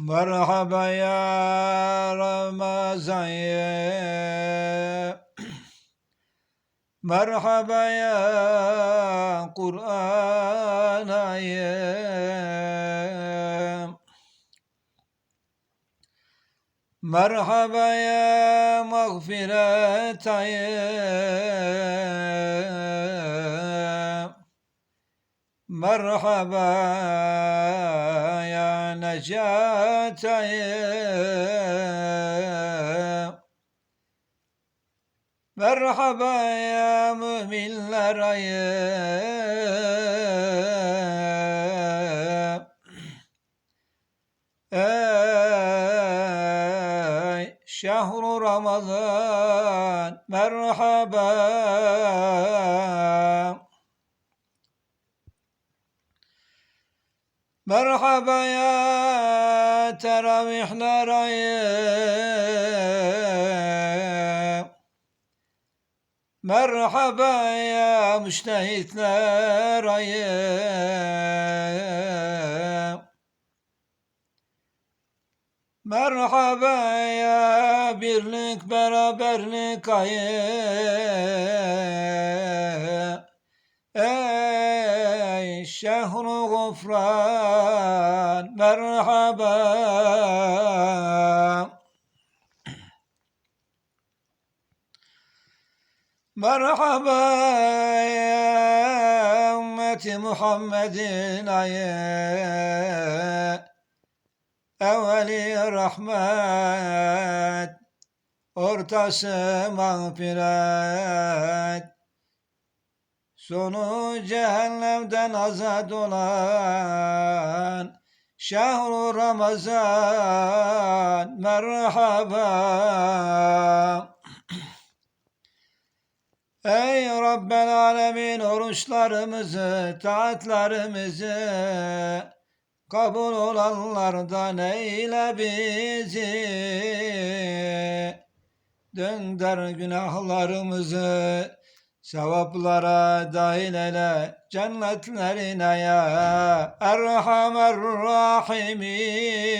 Merhaba ya Ramazan ya Merhaba ya Kur'an ayım Merhaba ya mağfiret ayım Merhaba ya necat ayım Merhaba ya müminler ayım. Ey şehru Ramazan merhaba Merhaba ya teravihler ayı Merhaba ya müştehitler ayı Merhaba ya birlik beraberlik ayı Şehru gufran merhaba Merhaba ya ümmeti Muhammedin ayı Evveli rahmet Ortası mağfiret Sonu cehennemden azad olan Şehru Ramazan merhaba Ey Rabbel Alemin oruçlarımızı, taatlarımızı kabul olanlardan eyle bizi. Dönder günahlarımızı sevaplara dahil eyle cennetlerine ya Erhamer Rahimin.